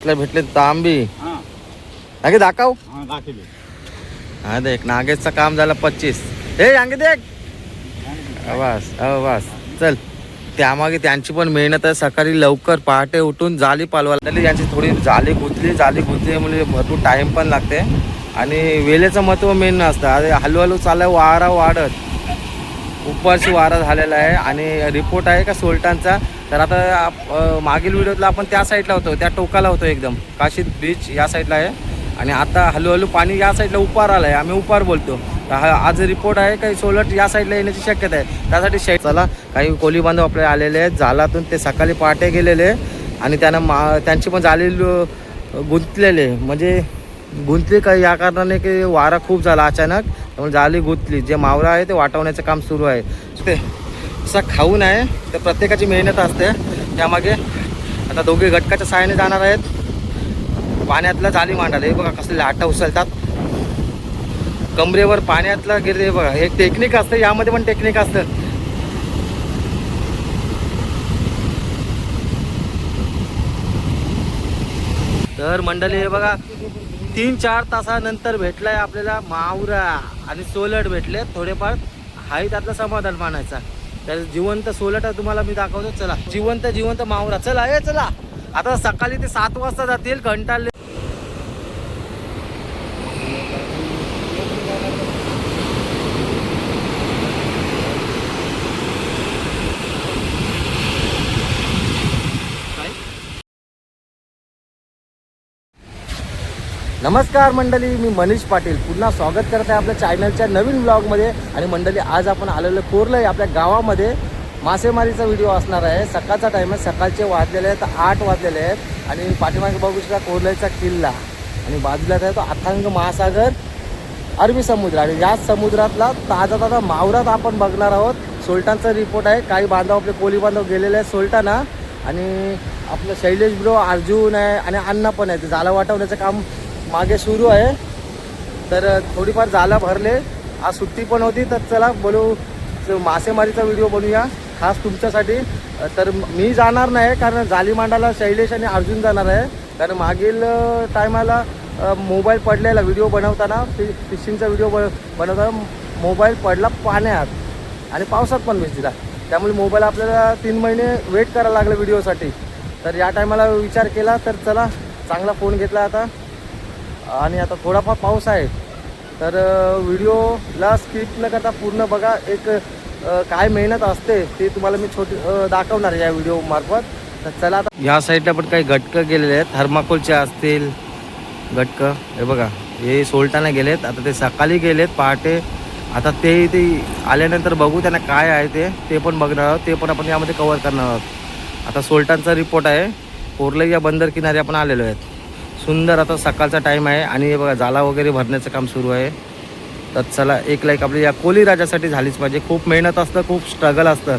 इथले भेटले तांबी. नागे दाखव. हा हा देख नागेशचं काम झालं पच्चीस. हे अंगे देख. बस बस चल त्यामागे त्यांची पण मेहनत आहे. सकाळी लवकर पहाटे उठून जाली पालवायला लागली. यांची थोडी जाली गुंतली जाली गुंतली म्हणजे भरपूर टाइम पण लागते. आणि वेळेचं महत्त्व मेन नसतं अरे हळूहळू चाललं वारा वाढत. उपरची वारा झालेला आहे. आणि रिपोर्ट आहे का सोल्टांचा तर आता आप- मागील व्हिडिओतला आपण त्या साईडला होतो त्या टोकाला होतो एकदम. काशीद बीच या साईडला आहे. आणि आता हळूहळू पाणी या साईडला उपार आलं आहे आम्ही उपार बोलतो. तर हा आज रिपोर्ट आहे काही सोलट या साईडला येण्याची शक्यता आहे. त्यासाठी शेट चला. काही कोली बांधव आपले आलेले आहेत. जालातून ते सकाळी पहाटे गेलेले. आणि त्यांना मा त्यांची पण झाली गुंतलेले. म्हणजे गुंतली काही या कारणाने की वारा खूप झाला अचानक. त्यामुळे जाली गुंतली. जे मावरा आहे ते वाटवण्याचं काम सुरू आहे. ते असा खाऊन आहे तर प्रत्येकाची मेहनत असते. त्यामागे आता दोघे घटकाच्या सहाय्याने जाणार आहेत. पाण्यातला जाली मांडायला. हे बघा कसले लाटा उचलतात कमरेवर पाण्यातलं गेले हे बघा एक टेक्निक असतं. यामध्ये पण टेक्निक असतं. तर मंडळी हे बघा तीन चार तासानंतर भेटलाय आपल्याला मावरा आणि सोलट भेटले. थोडेफार हाही त्यातलं समाधान मानायचा. तर जिवंत सोलटा तुम्हाला मी दाखवतो. चला. जिवंत जिवंत मावरा. चला ये चला. आता सकाळी ते सात वाजता जातील. कंटाळले नमस्कार मंडळी मी मनीष पाटील. पुन्हा स्वागत करत आहे आपल्या चॅनलच्या नवीन ब्लॉगमध्ये आणि मंडळी आज आपण आलेलो कोरलं आपल्या गावामध्ये. मासेमारीचा व्हिडिओ असणार आहे. सकाळचा टाईम आहे. सकाळचे वाजलेले आहेत. आठ वाजलेले आहेत. आणि पाठीमागे बघू शकता कोरलाईचा किल्ला. आणि बाजूला आहे तो अथांग महासागर अरबी समुद्र. आणि याच समुद्रातला ताजा ताजा मावरात आपण बघणार आहोत. सोलटांचा रिपोर्ट आहे. काही बांधव आपले कोली बांधव गेलेले आहेत सोलटाना आणि आपलं शैलेश ब्रो अर्जुन आहे. आणि अण्णा पण आहे ते जाला वाटवण्याचं काम मागे सुरू आहे. तर थोडीफार जाला भरले. आज सुट्टी पण होती तर चला बोलू मासेमारीचा व्हिडिओ बनवूया खास तुमच्यासाठी. तर मी जाणार नाही कारण जाली मांडाला शैलेश आणि अर्जुन जाणार आहे. कारण मागील टायमाला मोबाईल पडलेला व्हिडिओ बनवताना फि फिशिंगचा व्हिडिओ बन बनवताना मोबाईल पडला पाण्यात. आणि पावसात पण भिजला त्यामुळे मोबाईल आपल्याला तीन महिने वेट करायला लागलं व्हिडिओसाठी. तर या टायमाला विचार केला तर चला चांगला फोन घेतला आता. आणि आता थोडाफार पाऊस आहे. तर व्हिडिओला स्किप न करता पूर्ण बघा. एक काय मेहनत असते ते तुम्हाला मी छोटी दाखवणार आहे या व्हिडिओ मार्फत. तर चला आता ह्या साईडला पण काही घटकं गेलेले आहेत. थर्माकोलचे असतील घटकं. हे बघा हे सोलताना गेलेत. आता ते सकाळी गेलेत पहाटे. आता ते ते आल्यानंतर बघू त्यांना काय आहे ते. ते पण बघणार आहोत. ते पण आपण यामध्ये कवर करणार आहोत. आता सोलटांचा रिपोर्ट आहे. कोरलई या बंदर किनारी आपण आलेलो आहेत. सुंदर आता सकाळचा टाईम आहे आणि हे बघा जाला वगैरे भरण्याचं काम सुरू आहे. तर चला एक लाईक आपली या कोली राजासाठी झालीच पाहिजे. खूप मेहनत असतं खूप स्ट्रगल असतं.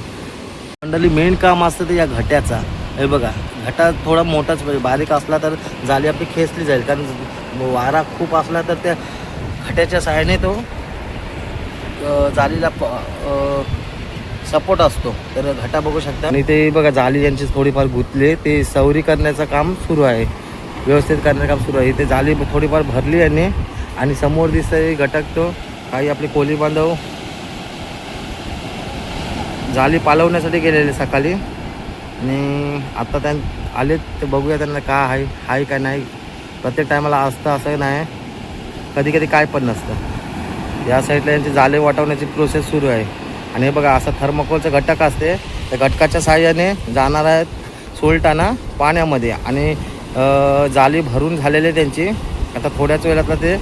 मंडळी मेन काम असतं ते या घट्याचा. हे बघा घटा थोडा मोठाच पाहिजे. बारीक असला तर जाळी आपली खेचली जाईल. कारण वारा खूप असला तर त्या घट्याच्या सहाय्याने तो अ, सपोर्ट असतो. तर घटा बघू शकता. आणि ते बघा जाळी यांची थोडीफार गुंतले ते सवरी करण्याचं काम सुरू आहे. व्यवस्थित करण्याचं काम सुरू आहे. इथे जाळी थोडीफार भरली यांनी आणि समोर दिसतंय घटक तो. काही आपले कोली बांधव जाळी पालवण्यासाठी गेलेले सकाळी. आणि आता त्यां आले ते बघूया त्यांना काय आहे आहे काय नाही. प्रत्येक टायमाला असतं असं नाही. कधी कधी काय पण नसतं. या साईडला यांची जाळे वाटवण्याची प्रोसेस सुरू आहे. आणि हे बघा असं थर्मकोलचं घटक असते. त्या घटकाच्या सहाय्याने जाणार आहेत सोलटाना पाण्यामध्ये. आणि जाली भरून झालेले त्यांची. आता थोड्याच वेळातला ते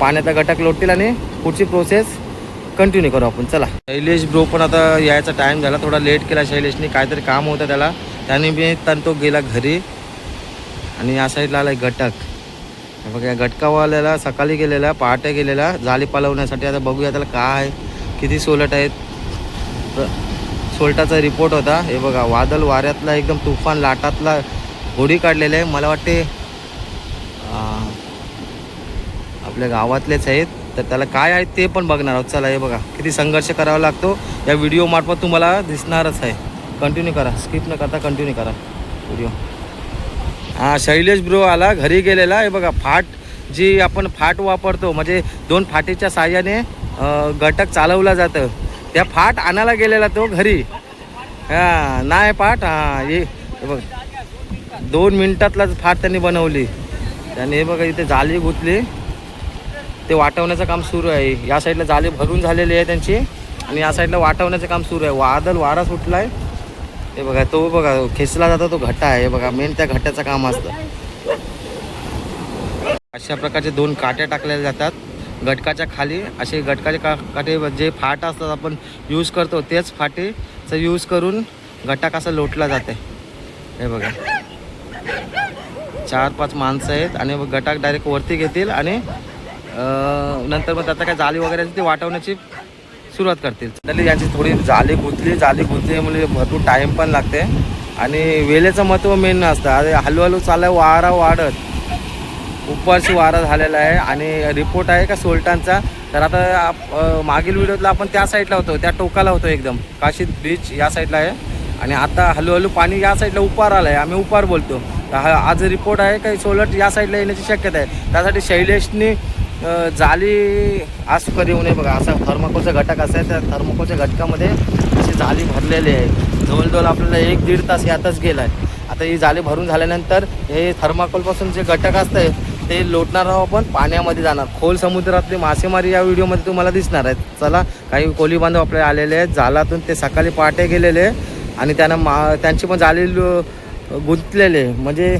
पाण्याचा घटक लोटतील आणि पुढची प्रोसेस कंटिन्यू करू आपण. चला. शैलेश ब्रो पण आता यायचा टाईम झाला. थोडा लेट केला शैलेशने. काहीतरी काम होतं त्याला. त्याने मी तो गेला घरी. आणि या साईडला आला एक घटक. हे बघा या घटकावाल्याला सकाळी गेलेला पहाटे गेलेला जाळी पालवण्यासाठी आता बघूया त्याला काय आहे किती सोलट आहेत. तर सोलटाचा रिपोर्ट होता. हे बघा वादळ वाऱ्यातला एकदम तुफान लाटातला होडी काढलेले आहे. मला वाटते आपल्या गावातलेच आहेत. तर त्याला काय आहे ते पण बघणार आहोत. चला हे बघा किती संघर्ष करावा लागतो. या व्हिडिओ मार्फत तुम्हाला दिसणारच आहे. कंटिन्यू करा. स्किप न करता कंटिन्यू करा. व्हिडिओ हा शैलेश ब्रो आला घरी गेलेला. हे बघा फाट जी आपण फाट वापरतो म्हणजे दोन फाटीच्या साह्याने घटक चालवला जातं. त्या फाट आणायला गेलेला तो घरी. हा नाही पाठ. हा ये हे बघ. दोन मिनिटातलाच फाट त्यांनी बनवली. त्याने हे बघा इथे जाळी गुतली. ते वाटवण्याचं काम सुरू आहे. या साईडला जाळी भरून झालेली आहे त्यांची. आणि या साईडला वाटवण्याचं काम सुरू आहे. वादल वारा सुटला आहे हे बघा तो बघा खेचला जातो तो घट्टा आहे. हे बघा मेन त्या घट्ट्याचं काम असतं. अशा प्रकारचे दोन काट्या टाकलेल्या जातात. घटकाच्या खाली असे घटकाचे का काटे जे फाट असतात आपण यूज करतो तेच फाटेचा यूज करून घटक असं लोटला जाते. हे बघा. चार पाच माणसं आहेत आणि मग गटाक डायरेक्ट वरती घेतील आणि नंतर मग त्याचा काय जाळी वगैरे ती वाटवण्याची सुरुवात करतील. तर यांची थोडी जाळी गुंतली जाळी म्हणजे भरपूर टाईम पण लागते. आणि वेळेचं महत्त्व मेन नसतं अरे हळूहळू चाललं वारा वाढत. उपरशी वारा झालेला आहे. आणि रिपोर्ट आहे का सोल्टांचा तर आता आप- मागील व्हिडिओतला आपण त्या साईडला होतो त्या टोकाला होतो एकदम. काशीद बीच या साईडला आहे. आणि आता हळूहळू पाणी या साईडला उपार आलं आहे आम्ही उपार बोलतो. तर हा आज रिपोर्ट आहे काही सोलट या साईडला येण्याची शक्यता आहे. त्यासाठी शैलेशनी जाली जाळी आज कधी येऊ नये बघा. असा थर्माकोलचा घटक असा आहे त्या थर्माकोलच्या घटकामध्ये अशी जाळी भरलेली आहे. जवळजवळ आपल्याला एक दीड तास यातच गेला आहे आता ही जाळी भरून झाल्यानंतर हे थर्माकोलपासून जे घटक असतं ते लोटणार आहोत आपण पाण्यामध्ये जाणार. खोल समुद्रातली मासेमारी या व्हिडिओमध्ये तुम्हाला दिसणार आहेत. चला काही कोली बांधव आपले आलेले आहेत. जालातून ते सकाळी पहाटे गेलेले. आणि त्यांना मा त्यांची पण जाली गुंतलेले. म्हणजे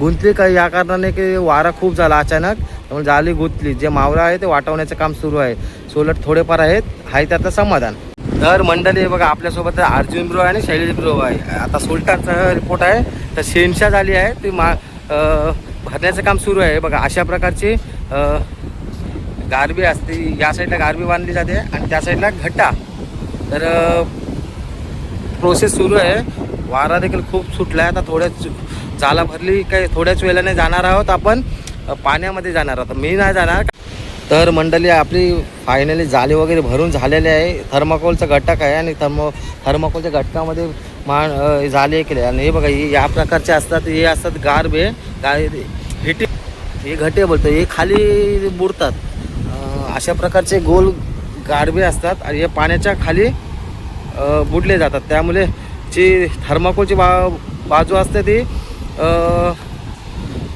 गुंतली का या कारणाने की वारा खूप झाला अचानक. त्यामुळे जाळी गुंतली. जे मावळा आहे ते वाटवण्याचं काम सुरू आहे. सोलट थोडेफार आहेत. हाय त्याचं समाधान. तर मंडळी बघा आपल्यासोबत अर्जुन ब्रो आणि शैलेश ब्रो आहे. आता सुलतानचा रिपोर्ट आहे. तर शेनशा झाली आहे. ती मा भरण्याचं काम सुरू आहे. बघा अशा प्रकारची गारबी असते. या साईडला गारबी बांधली जाते आणि त्या साईडला घट्टा. तर प्रोसेस सुरू आहे. वारा देखील खूप सुटला आहे आता थोड्याच झाला भरली काही थोड्याच वेळाने जाणार आहोत आपण. पाण्यामध्ये जाणार आहोत. मी नाही जाणार. तर मंडळी आपली फायनली जाळी वगैरे भरून झालेले आहे. थर्माकोलचा घटक आहे आणि थर्मो थर्माकोलच्या घटकामध्ये मा अ, केले आहे आणि हे बघा हे या प्रकारचे असतात हे असतात गारबे. गाय हिटी हे घटे बोलतो. हे खाली बुडतात. अशा प्रकारचे गोल गारबे असतात आणि हे पाण्याच्या खाली बुडले जातात. त्यामुळे जी थर्माकोलची बा बाजू असते ती व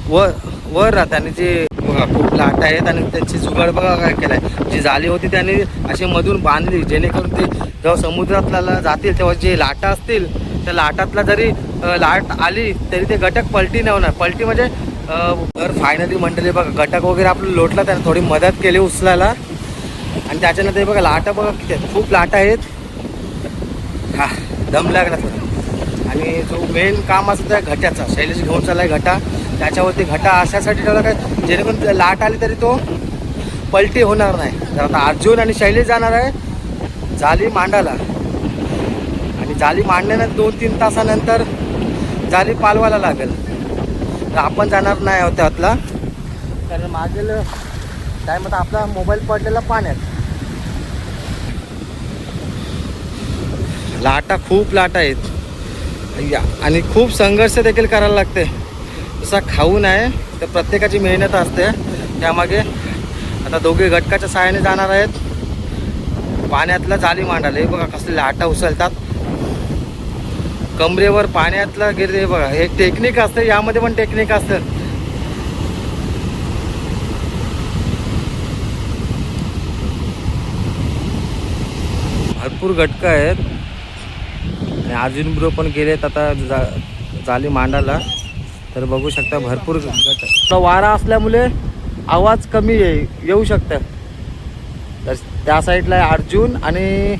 वर वर राहते आणि जे बघा खूप लाट आहेत आणि त्यांची जुगाड बघा काय केलं आहे जी जाळी होती त्यांनी अशी मधून बांधली जेणेकरून ते जेव्हा समुद्रातला जातील तेव्हा जे लाटा असतील त्या लाटातला जरी लाट आली तरी ते घटक पलटी नाही होणार. पलटी म्हणजे अ, तर फायनली मंडळी बघा घटक वगैरे आपलं लोटला त्याने थोडी मदत केली उचलायला. आणि त्याच्यानंतर बघा लाटा बघा किती खूप लाटा आहेत. हा. दम लागला थोडा आणि जो मेन काम असतं त्या घट्याचा शैलेश घेऊन चाललाय घटा. त्याच्यावरती घटा अशासाठी ठेवला काय जेणेकरून लाट आली तरी तो पलटी होणार नाही. तर आता अर्जुन आणि शैलेश जाणार आहे जाली मांडायला आणि जाली मांडल्यानंतर दोन तीन तासानंतर जाली पालवायला लागेल. तर आपण जाणार नाही आहोत त्यातला. कारण मागील टाईम आता आपला मोबाईल पडलेला पाण्यात. लाटा खूप लाटा आहेत. या आणि खूप संघर्ष देखील करायला लागते. जसा खाऊन आहे तर प्रत्येकाची मेहनत असते. त्यामागे आता दोघे घटकाच्या सहाय्याने जाणार आहेत. पाण्यातला जाली मांडायला. हे बघा कसले लाटा उचलतात कमरेवर पाण्यातलं गिरते बघा. हे टेक्निक असते. यामध्ये पण टेक्निक असतं. भरपूर घटकं आहेत. आणि अर्जुन ब्रो पण गेलेत आता जा झाली मांडायला तर बघू शकता भरपूर गट वारा असल्यामुळे आवाज कमी ये येऊ शकतं. तर त्या साईडला आहे अर्जुन आणि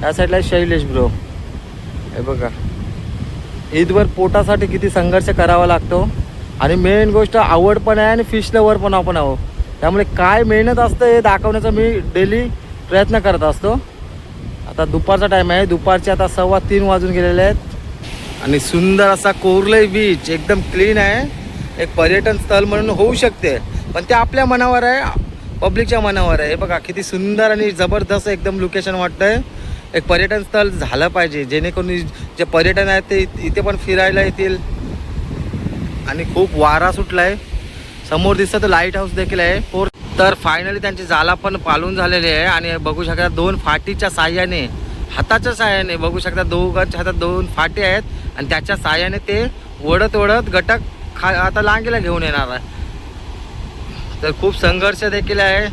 त्या साईडला आहे शैलेश ब्रो. हे बघा. ईदवर पोटासाठी किती संघर्ष करावा लागतो. आणि मेन गोष्ट आवड पण आहे आणि फिश लवर पण आपण आहो त्यामुळे काय मेहनत असतं हे दाखवण्याचा मी डेली प्रयत्न करत असतो. आता दुपारचा टाईम आहे. दुपारचे आता सव्वा तीन वाजून गेलेले आहेत. आणि सुंदर असा कोरलई बीच एकदम क्लीन आहे. एक पर्यटन स्थळ म्हणून होऊ शकते. पण ते आपल्या मनावर आहे. पब्लिकच्या मनावर आहे. हे बघा किती सुंदर आणि जबरदस्त एकदम लोकेशन वाटतंय. एक पर्यटन स्थळ झालं पाहिजे. जेणेकरून जे पर्यटन आहेत ते इथे पण फिरायला येतील. आणि खूप वारा सुटला आहे समोर दिसतं तर लाइट हाऊस देखील आहे. फोर तर फायनली त्यांची जाला पण पालून झालेली आहे आणि बघू शकता दोन फाटीच्या साह्याने हाताच्या साह्याने बघू शकता दोघांच्या हातात दोन फाटी आहेत आणि त्याच्या साह्याने ते ओढत ओढत घटक खा आता लांगीला घेऊन येणार आहे. तर खूप संघर्ष देखील आहे.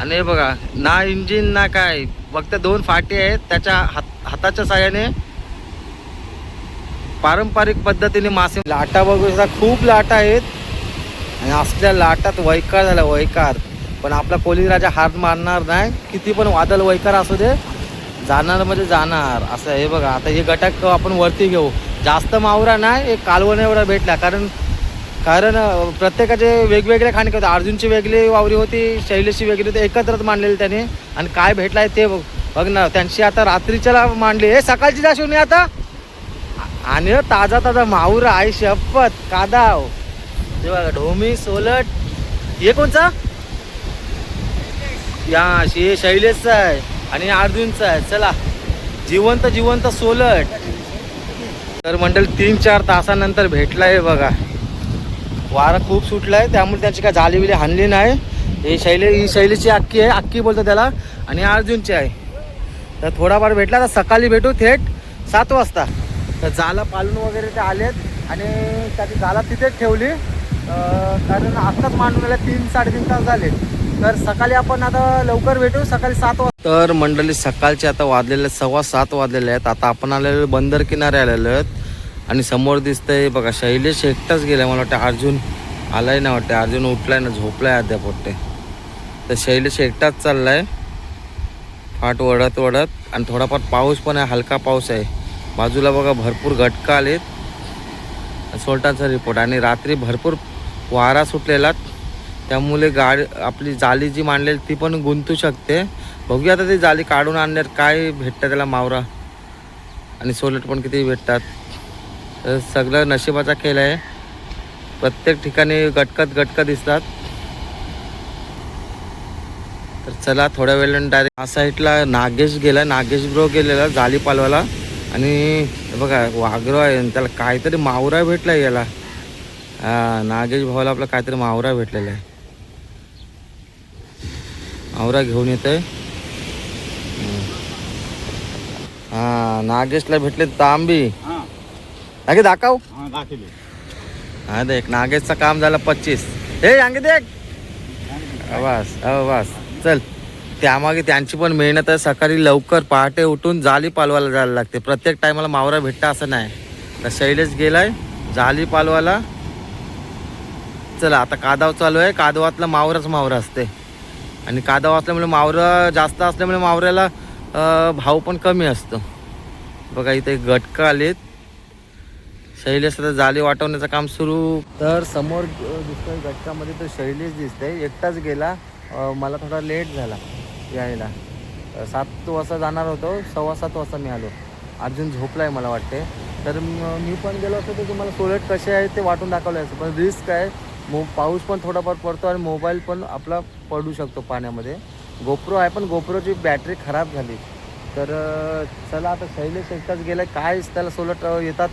आणि हे बघा ना इंजिन ना काय फक्त दोन फाटी आहेत. त्याच्या हात हाताच्या साह्याने पारंपरिक पद्धतीने मासे लाटा बघू शकता खूप लाटा आहेत. आणि असल्या लाटात वैकार झाला वैकार. पण आपला कोली राजा हात मारणार नाही. किती पण वादल वैकर असू दे जाणार म्हणजे जाणार. असं हे बघा. आता हे गटक आपण वरती घेऊ. जास्त मावरा नाही एक कालवण एवढा भेटला. कारण कारण प्रत्येकाचे वेगवेगळे खाणे होते. अर्जुनची वेगळी वावरी होती शैलेशची वेगळी होती. एकत्रच मांडलेली त्याने. आणि काय भेटलाय ते बघ. बघ ना त्यांची आता रात्रीच्याला मांडली. हे सकाळची जा शिवणी आता. आणि ताजा ताजा माहुरा आई शपथ. कादाव हे बघा ढोमी सोलट. हे कोणचा? या शे शैलेशचा आहे आणि अर्जुनचा आहे. चला. जिवंत जिवंत सोलट. तर मंडळ तीन चार तासानंतर भेटलाय बघा. वारा खूप सुटलाय त्यामुळे त्यांची काय झाली बिली हानली नाही. हे शैले ही शैलीची अक्की आहे अक्की बोलतो त्याला. आणि अर्जुनची आहे. तर थोडाफार भेटला तर सकाळी भेटू थेट सात वाजता. तर जाला पालून वगैरे ते आलेत आणि त्याची जाला तिथेच ठेवली. कारण आत्ताच मांडून आल्या तीन साडेतीन तास झाले. तर सकाळी आपण आता लवकर भेटू सकाळी सात वाजता तर मंडळी सकाळचे आता वाजलेले सव्वा सात वाजलेले आहेत. आता आपण आलेलो बंदर किनारे आलेलो आहेत. आणि समोर दिसतंय बघा शैलेश एकटाच गेलाय. मला वाटतं अर्जुन आलाय ना वाटते. अर्जुन उठलाय ना झोपलाय अद्याप वाटते तर शैलेश एकटाच चाललाय. फाट वडत वडत आणि थोडाफार पाऊस पण आहे हलका पाऊस आहे. बाजूला बघा भरपूर घटका आलेत. सोल्टाचा रिपोर्ट आणि रात्री भरपूर वारा सुटलेला. त्यामुळे गाडी आपली जाली जी मांडलेली ती पण गुंतू शकते. बघूया आता ती जाली काढून आणण्यात काय भेटतं त्याला मावरा. आणि सोलट पण किती भेटतात. तर सगळं नशिबाचा खेळ आहे. प्रत्येक ठिकाणी गटकत गटकत दिसतात. तर चला थोड्या वेळाने डायरेक्ट हा साईडला नागेश गेला. नागेश ब्रो गेलेला जाली पालवाला. आणि बघा वाघरो आहे. त्याला काहीतरी मावरा भेटला याला. नागेश भावाला आपला काहीतरी मावरा भेटलेला आहे. मावरा घेऊन येत आहे. हा नागेशला भेटले तांबी. हा. नागे दाखव. हा हा देख नागेशचं काम झालं पच्चीस. हे अंगे देख. हो बस चल त्यामागे त्यांची पण मेहनत आहे. सकाळी लवकर पहाटे उठून जाली पालवायला जायला लागते. प्रत्येक टायमाला मावरा भेटता असं नाही. तर शैलेश गेलाय जाली पालवायला चला आता कादाव चालू आहे. कादवातला मावराच मावरा असते. आणि कादव असल्यामुळे मावरं जास्त असल्यामुळे मावऱ्याला भाव पण कमी असतो. बघा इथे गटका आलेत. शैलेश आता जाली वाटवण्याचं काम सुरू. तर समोर दिसतोय गटकामध्ये तर शैलेश दिसतंय. एकटाच गेला. मला थोडा लेट झाला यायला. सात वाजता जाणार होतो. सव्वा सात वाजता मी आलो. अर्जुन आहे मला वाटते तर मी पण गेलो असतो तर तुम्हाला सोलट कसे आहे ते वाटून दाखवलं असतं. पण रिस्क आहे. मो पाऊस पण थोडाफार पडतो आणि मोबाईल पण आपला पडू शकतो पाण्यामध्ये. गोप्रो आहे पण गोप्रोची बॅटरी खराब झाली. तर चला आता शैलेश एकटाच गेलं काय त्याला सोलट ट्रॅव्हल येतात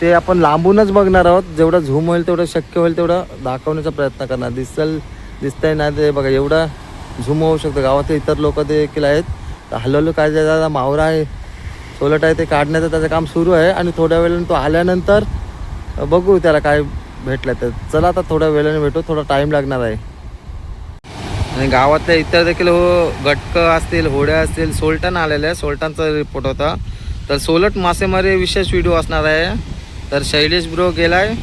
ते आपण लांबूनच बघणार आहोत. जेवढं झूम होईल तेवढं शक्य होईल तेवढं दाखवण्याचा प्रयत्न करणार. दिसल दिसतंय नाही ते बघा एवढा झूम होऊ शकतं. गावातले इतर लोक देखील आहेत. तर हलवलं काय दादा मावरा आहे सोलट आहे ते काढण्याचं त्याचं काम सुरू आहे. आणि थोड्या वेळाने तो आल्यानंतर बघू त्याला काय भेटला तर. चला आता थोड्या वेळाने भेटू थोडा टाईम लागणार आहे. आणि गावातल्या इतर देखील हो गटकं असतील होड्या असतील सोलटन आलेल्या आहे. सोलटनचा रिपोर्ट होता. तर सोलट मासेमारी विशेष व्हिडिओ असणार आहे. तर शैलेश ब्रो गेलाय.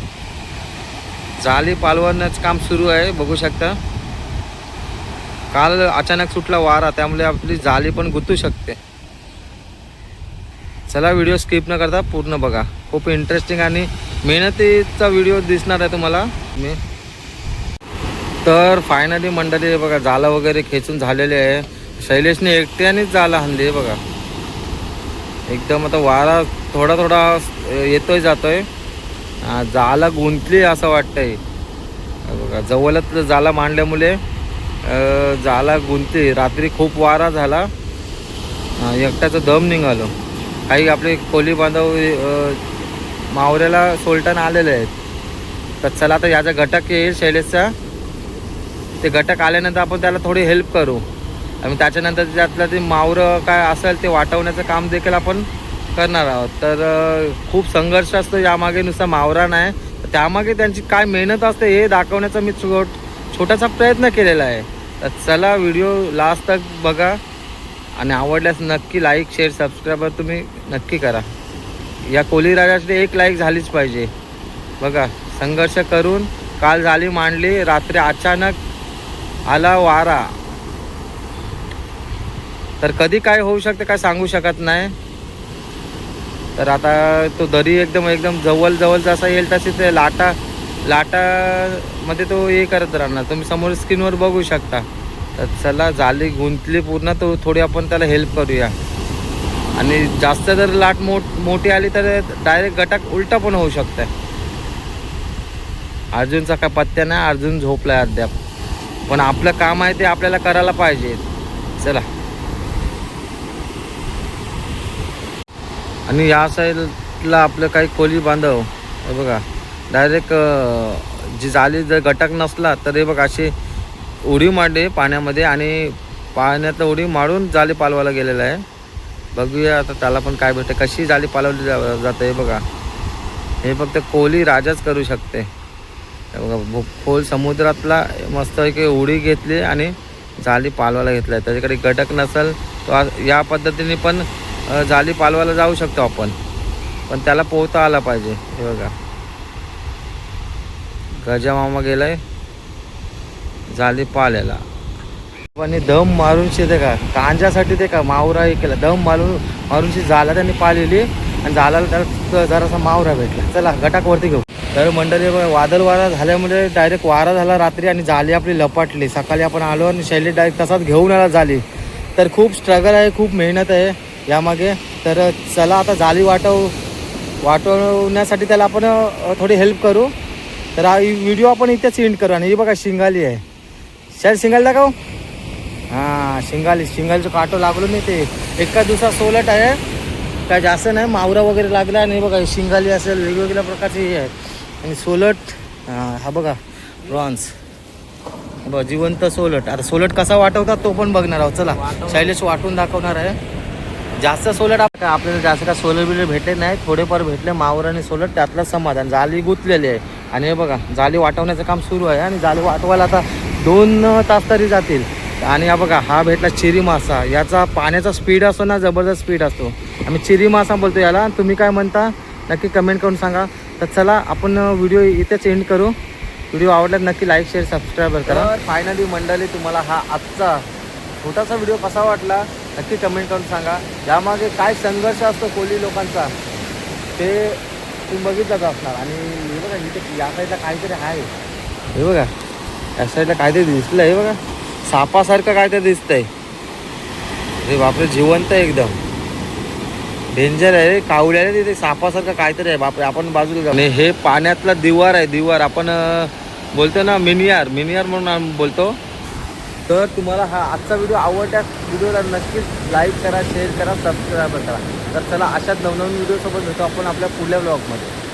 जाली पालवण्याचं काम सुरू आहे बघू शकता. काल अचानक सुटला वारा त्यामुळे आपली जाली पण गुंतू शकते. चला व्हिडिओ स्किप न करता पूर्ण बघा. खूप इंटरेस्टिंग आणि मेहनतीचा व्हिडिओ दिसणार आहे तुम्हाला. मी तर फायनली मंडळी बघा झालं वगैरे खेचून झालेले आहे. शैलेशने एकट्यानेच झाला हल्ली आहे बघा. एकदम आता वारा थोडा थोडा येतोय जातोय. जाला गुंतली असं वाटतंय. बघा जवळच जाला मांडल्यामुळे जाला गुंतली. रात्री खूप वारा झाला. एकट्याचं दम निघालो. काही आपले कोली बांधव मावऱ्याला सोलटण आलेले आहेत. तर चला आता याचा घटक येईल शैलेशचा. ते घटक आल्यानंतर आपण त्याला थोडी हेल्प करू. आणि त्याच्यानंतर त्यातलं ते मावरं काय असेल ते वाटवण्याचं काम देखील आपण करणार आहोत. तर खूप संघर्ष असतो यामागे नुसता मावरा नाही. तर त्यामागे त्यांची काय मेहनत असते हे दाखवण्याचा मी छोट छोटासा प्रयत्न केलेला आहे. तर चला व्हिडिओ लास्ट तक बघा. आणि आवडल्यास नक्की लाईक शेअर सबस्क्राईबर तुम्ही नक्की करा. या कोली राजाची एक लाईक झालीच पाहिजे. बघा संघर्ष करून काल झाली मांडली रात्री अचानक आला वारा. तर कधी काय होऊ शकते काय सांगू शकत नाही. तर आता तो दरी एकदम एकदम जवळ जवळ जसा येईल तशी ते लाटा लाटामध्ये तो हे करत राहणार. तुम्ही समोर स्क्रीनवर बघू शकता. तर चला झाली गुंतली पूर्ण तो थोडी आपण त्याला हेल्प करूया. आणि जास्त जर लाट मोठ मोठी आली तर डायरेक्ट गटाक उलटा पण होऊ शकतं अर्जुनचा काय पत्त्या नाही अर्जुन झोपलाय अद्याप. पण आपलं काम आहे ते आपल्याला करायला पाहिजे. चला. आणि या साईडला आपलं काही कोली बांधव हे बघा. डायरेक्ट जी जाली जर गटक नसला तर हे बघा अशी उडी मारली पाण्यामध्ये आणि पाण्यातलं उडी मारून जाली पालवायला गेलेलं आहे. बघूया आता त्याला पण काय भेटते. कशी जाळी पालवली जा जाते हे बघा. हे फक्त कोहली राजाच करू शकते. बघा खोल समुद्रातला मस्त उडी घेतली आणि जाली पालवायला घेतला आहे त्याच्याकडे घटक नसेल तो आ- या पद्धतीने पण जाळी जाली पालवायला जाऊ शकतो आपण. पण त्याला पोहता आला पाहिजे. हे बघा. गजामामा गेलाय. जाली पाल्याला. पण दम मारून शे ते का? कांजासाठी ते का मावरा हे केला? दम मारून मारून शे झाला त्यांनी पालेली आणि झाला त्याला जरासा मावरा भेटला. चला गटाक वरती घेऊ. तर मंडळी वादळ वारा झाल्यामुळे डायरेक्ट वारा झाला रात्री आणि जाली आपली लपाटली. सकाळी आपण आलो आणि शैली डायरेक्ट तसाच घेऊन आला झाली. तर खूप स्ट्रगल आहे खूप मेहनत आहे यामागे. तर चला आता जाली वाटव वाटवण्यासाठी त्याला आपण थोडी हेल्प करू. तर हा व्हिडिओ आपण इथेच एंड करू. आणि ही बघा शिंगाली आहे. शैल शिंगाली दाखव हां शिंगाली शिंगालीचं काटो लागलो नाही ते. एका दिवसात सोलट आहे. काय जास्त नाही मावरा वगैरे लागला आणि बघा शिंगाली असेल वेगवेगळ्या प्रकारचे हे आहेत. आणि सोलट हां हा बघा ब्रॉन्झ. बघ जिवंत सोलट. आता सोलट कसा वाटवतात तो पण बघणार आहोत. चला शैलेश वाटून दाखवणार आहे. जास्त सोलट आप- आपल्याला जास्त काय सोलर बिलर भेटले नाही. थोडेफार भेटले मावर आणि सोलट त्यातलं समाधान. जाली गुंतलेली आहे. आणि हे बघा जाली वाटवण्याचं काम सुरू आहे. आणि जाली वाटवायला आता दोन तास तरी जातील. आणि हा बघा हा भेटला चिरी मासा. याचा पाण्याचा स्पीड असतो ना जबरदस्त स्पीड असतो. आम्ही चिरी मासा बोलतो याला. तुम्ही काय म्हणता? नक्की कमेंट करून सांगा. तर चला आपण व्हिडिओ इथेच एंड करू. व्हिडिओ आवडल्यास नक्की लाईक शेअर सबस्क्राईब करा. तर फायनली मंडळी तुम्हाला हा आजचा छोटासा व्हिडिओ कसा वाटला नक्की कमेंट करून सांगा. यामागे काय संघर्ष असतो कोली लोकांचा ते तुम्ही बघितलंच असणार. आणि हे बघा इथे या साईडला काहीतरी आहे. हे बघा या साईडला काहीतरी दिसलं हे बघा. सापासारखं काहीतरी दिसतंय. अरे बापरे जिवंत आहे एकदम. डेंजर आहे रे आहे तिथे सापासारखं काहीतरी आहे. बापरे आपण बाजूला जाऊ. आणि हे पाण्यातला दिवार आहे दिवार. आपण बोलतो ना मिनियार. मिनियार म्हणून आम्ही बोलतो. तर तुम्हाला हा आजचा व्हिडिओ आवडल्यास व्हिडिओला नक्कीच लाईक करा शेअर करा सबस्क्राईब करा. तर चला अशाच नवनवीन व्हिडिओसोबत भेटू आपण आपल्या पुढल्या ब्लॉगमध्ये